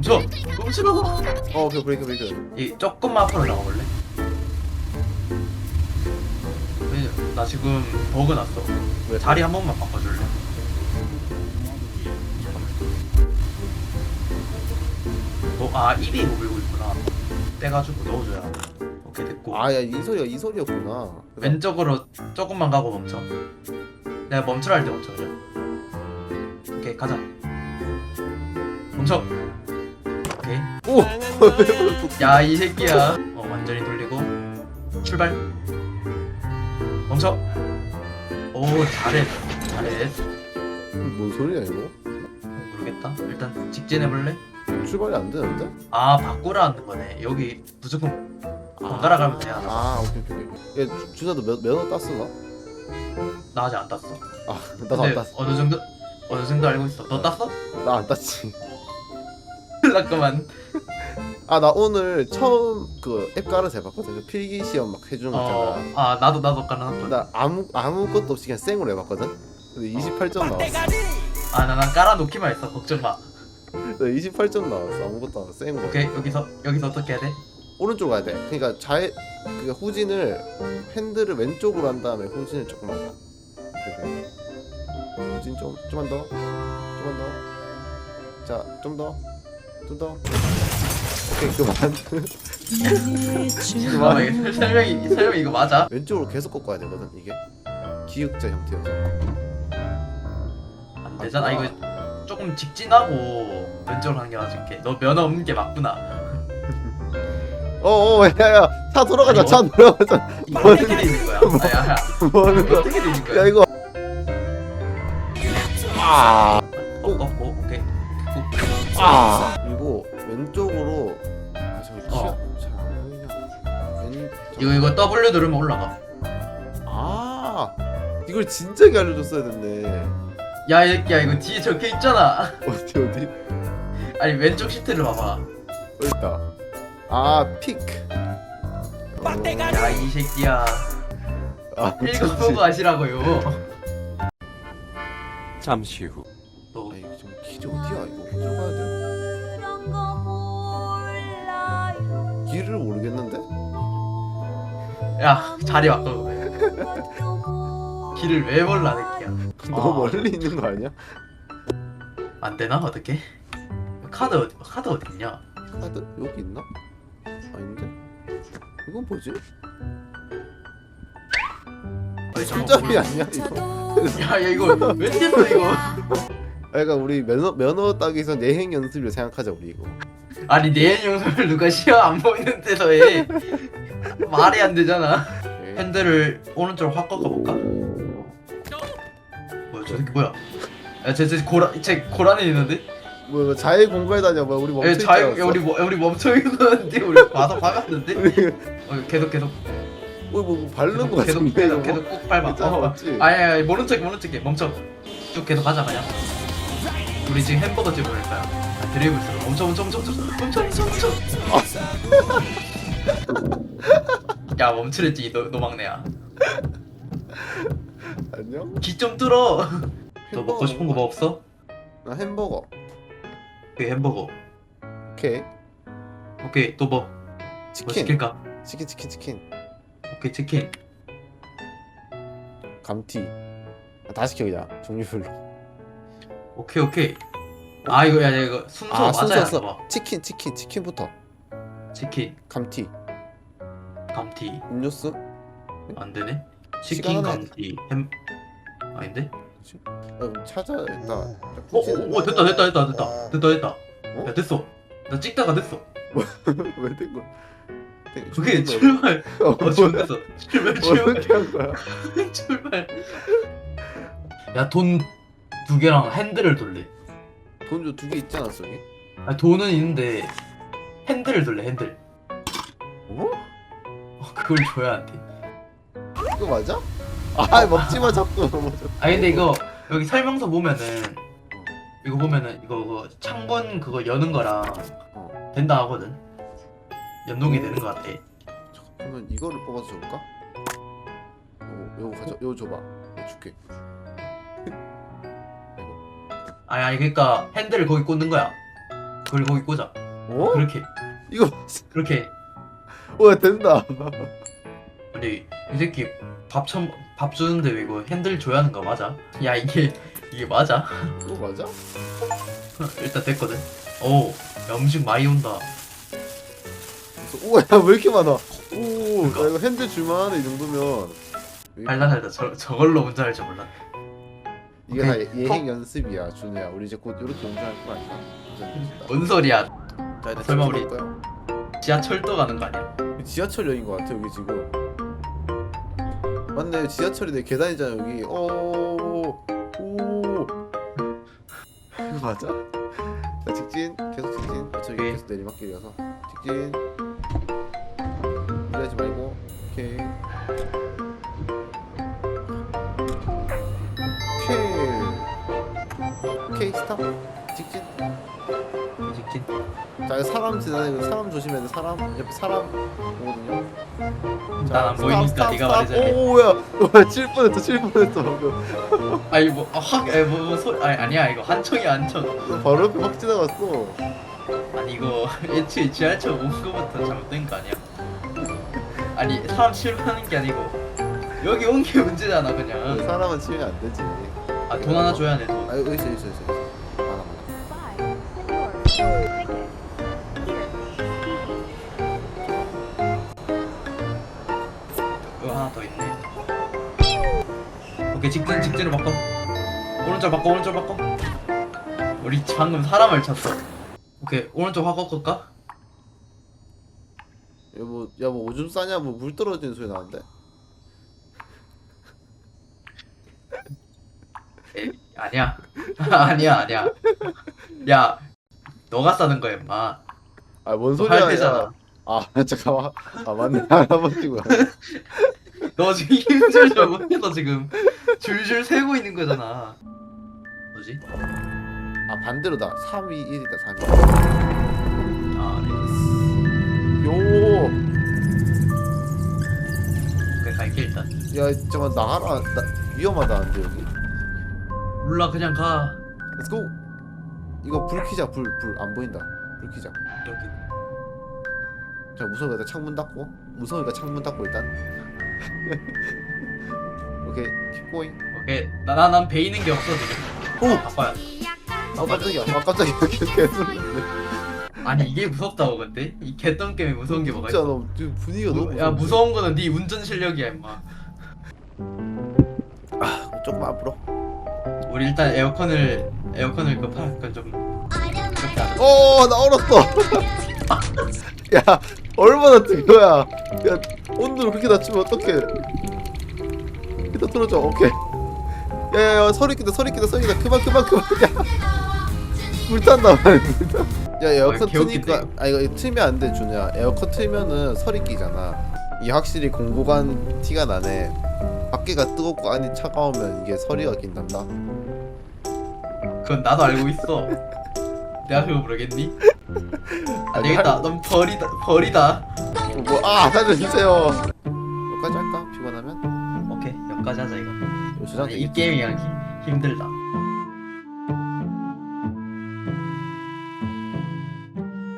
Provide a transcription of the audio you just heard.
멈춰. 멈추라고 어 오케이 브레이크 브레이크 이. 조금만 앞으로 나가볼래? 왜냐, 나 지금 버그 났어. 왜? 자리 한 번만 바꿔줄래? 어, 아 입이 모이고 있구나. 떼가지고 넣어줘야. 오케이 됐고. 아야 이 소리가 이 소리였구나. 왼쪽으로 조금만 가고 멈춰. 내가 멈추라 할 때 멈춰 그냥. 오케이 가자. 멈춰 오! 야? 이 새끼야. 어 완전히 돌리고. 출발. 멈춰. 오 잘해. 잘해. 뭔 소리야 이거? 모르겠다. 일단 직진해볼래? 출발이 안 되는데? 아 바꾸라는 거네. 여기 무조건 번갈아 가면 돼 하나 아 오케이 오케이. 오케이 얘 주- 주사도 몇, 몇원 땄어 나? 나 아직 안 땄어. 아 나도 안 땄어. 어느 정도 어느 정도 알고 있어. 너 땄어? 나 안 땄지 잠깐만. 아 나 오늘 처음 그 앱 깔아서 해봤거든. 그 필기 시험 막 해주는 거 어, 있잖아. 아 나도 나도 깔아놨거든. 나 아무 아무것도 없이 그냥 생으로 해봤거든? 근데 28점 나왔어. 아나난 깔아놓기만 했어. 걱정 마. 나 28점 나왔어. 아무것도 안 하고 생으로. 오케이 여기서 여기서 어떻게 해야 돼? 오른쪽 가야 돼. 그러니까 좌에 그 후진을 핸들을 왼쪽으로 한 다음에 후진을 조금만 더. 후진 좀 좀만 더. 좀만 더 자 좀 더 좀더 오케이 그만 잠깐만 이게 설명이 설명 이거 맞아? 왼쪽으로 계속 꺾어야 되거든 이게 기역자 형태여서 안 되잖아 아, 이거 조금 직진하고 왼쪽으로 당겨줄게 너 면허 없는 게 맞구나 어어 야야 차 돌아가자 차 돌아가자 이거 어떻게 돼 있는 거야? 아야 뭐하는 이거 거야 어떻게 돼 있는 야 거야? 이거 아 어, 꺾고 오케이 아 왼쪽으로. 아 저기 어. 키가 잘안 보이냐 왼 이거 이거 W 누르면 올라가. 아 이걸 진작에 알려줬어야 됐네. 야 이 새끼야 이거 뒤에 적혀 있잖아. 어디 어디? 아니 왼쪽 시트를 봐봐. 어디 있다. 아 피크 야이 새끼야. 아 읽어보고 하시라고요. 잠시 후. 너 아 이거 좀 길이 어디야 이거 어디로 가야 돼. 길을 모르겠는데 야 자리 바꿔 길을 왜 몰라 새끼야 너무 아. 멀리 있는 거 아니야 안 되나 어떻게? 카드 어디 카드 어디 있냐? 카드 여기 있나 아닌데 이건 뭐지 잠깐만. 아니야 이거 야, 야 이거 왜 됐어 이거? 아, 그러니까 우리 면허 면허 따기 위해서 예행 연습을 생각하자 우리 이거 아니 내연 영상을 누가 시험 안 보이는 데서 해? 말이 안 되잖아. 오케이. 핸들을 오른쪽으로 확 꺾어볼까? 뭐야 저 새끼 뭐야? 야쟤쟤 고라 쟤 고란에 있는데? 뭐, 뭐 자해 공부해 다녀 뭐 우리 멈춰 야, 있지 자, 야, 않았어 우리 뭐 우리 멈춰 있었는데 우리 봐서 박았는데? 어, 계속 계속 뭐, 뭐, 뭐 바르는 거 계속 같은데 계속 이거? 계속 꾹 밟아. 괜찮아 어, 맞지? 아야 야, 모른 척 모른 척해 멈춰. 쭉 계속 가자 그냥. 우리 지금 햄버거 집을 할 거야. 아, 드리블 쓰고 멈춰 멈춰 멈춰 멈춰 멈춰 멈춰 멈춰. 야 멈추랬지 이 노, 노막내야. 안녕? 귀좀 뚫어. 너 먹고 싶은 거 뭐 없어? 나 햄버거 그 햄버거. 오케이 오케이 또 뭐? 뭐 치킨 시킬까? 치킨 치킨 치킨 오케이 치킨. 감튀 아, 다 시켜 그냥 종류별로 오케이 오케이. 아 이거 야, 야 이거 순서 아 맞아야 순서였어 봐. 치킨 치킨 치킨부터 치킨, 감튀 감튀 음료수 안 되네. 치킨, 감튀, 햄 아닌데? 야, 그럼 찾아 일단 어, 어, 어 됐다 됐다 됐다 됐다 됐다 됐다. 어? 야 됐어. 나 찍다가 됐어. 왜된 거야 된- 그게 출발. 어, 어 지금 뭐야? 됐어. 출발 출발 어떻게 한 거야 출발. 야 돈 두 개랑 핸들을 돌래. 돈좀 두개 있지 않았어 여기? 아 돈은 있는데 핸들을 돌래 핸들. 어? 어, 그걸 줘야 안 돼. 이거 맞아? 아 먹지 마 자꾸. 아 근데 이거 여기 설명서 보면은 이거 보면은 이거 그거 창문 그거 여는 거랑 어. 된다 하거든. 연동이 되는 거 같아. 그러면 이거를 뽑아서 줄까? 요거 요거 가져 요거 줘봐 내가 줄게 아니 아니 그러니까 핸들을 거기 꽂는 거야. 그리고 거기 꽂아 어? 그렇게 이거 그렇게 와 된다 근데 이 새끼 밥밥 주는데 왜 이거 핸들 줘야 하는 거 맞아? 야 이게 이게 맞아? 이거 맞아? 일단 됐거든 오 야, 음식 많이 온다 우와 야왜 이렇게 많아 오 그러니까. 나 이거 핸들 줄만하네 이 정도면 알다 저, 저걸로 운전할 줄 몰랐네 이게 오케이. 다 예행 연습이야 준우야. 우리 이제 곧 이렇게 운전할 거 아니야. 뭔 소리야? 자 일단 설마 우리-? 지하철도 가는 거 아니야? 지하철역인 것 같아 여기 지금. 맞네 지하철이네 계단이잖아 여기. 오오 이거 맞아? 자 직진. 계속 직진. 어차피 오케이. 계속 내리막길이어서. 직진. 무리하지 말고. 오케이 케이 오케이 스탑 직진. 직진. 자 이거 사람 지나다니고 사람 조심해야 돼. 사람 옆에 사람 오거든요. 난안 보이니까 네가 말해줘야 오야. 뭐야 칠 뻔했어 칠 뻔했어 방금. 아니 뭐확 뭐, 뭐 소, 아니 아니야. 이거 한청이 한청. 바로 옆에 확 지나갔어. 아니 이거 애초에 지하철 온 거부터 잘못된 거 아니야? 아니 사람 실패하는 게 아니고 여기 온 게 문제잖아 그냥. 사람은 치면 안 되지 아 돈 하나 줘야 돼 돈. 아 여기 있어 있어 있어 있어. 많아 많아. 이거 하나 더 있네 오케이 직진 직진을 바꿔 오른쪽 바꿔 오른쪽 바꿔 우리 방금 사람을 쳤어 오케이 오른쪽 확 꺾을까? 여보 야뭐 오줌 싸냐 뭐 물 떨어지는 소리 나는데 아니야. 아니야 아니야. 야 너가 싸는 거야 임마. 아 뭔 너 소리야 할배잖아. 야. 아 잠깐만. 아 맞네. 할아버지구나 너 지금 힘줄 잘 못해서 지금 줄줄 세고 있는 거잖아. 뭐지? 아 반대로다 3 2 1이다 3아 네. 2 요. 그래 갈게 일단. 야 잠깐 나가라 나 위험하다는데 여기 몰라 그냥 가. 렛츠고 이거 불 켜자 불 불. 안 보인다. 불 켜자. 여기. 자 무서우니까 일단 창문 닫고. 무서우니까 창문 닫고 일단. 오케이. Going. 오케이. 나난 베이는 게 없어 지금. 오! 아빠야 아 깜짝이야. 아 깜짝이야. 계속 아니 이게 무섭다고 근데? 이 개똥 게임이 무서운 게 뭐가 진짜 있어? 너 지금 분위기가 너무 야 무서운데? 무서운 거는 네 운전 실력이야 임마. 조금 앞으로 우리 일단 에어컨을 에어컨을 급할 건좀 그렇게 하자 어 나 얼었어. 야 얼마나 뜨 거야. 야 온도를 그렇게 낮추면 어떡해. 일단 틀어줘 오케이. 야 야 야 서리 끼다 서리 끼다 서리 끼다. 그만 그만 그만. 야 불탄다 야 에어컨 아, 개웃기네. 트니까 아 이거 틀면 안 돼 준우야. 에어컨 틀면은 서리 끼잖아. 이게 확실히 공고간 티가 나네. 밖에가 뜨겁고 안이 차가우면 이게 서리가 낀단다 그건 나도 알고 있어. 내가 그거 모르겠니? 안 되겠다. 넌 벌이다 벌이다. 뭐 아 살려주세요. 여기까지 할까? 피곤하면? 오케이. 여기까지 하자 이거. 아니, 이 되겠지? 게임이 그냥 힘- 힘들다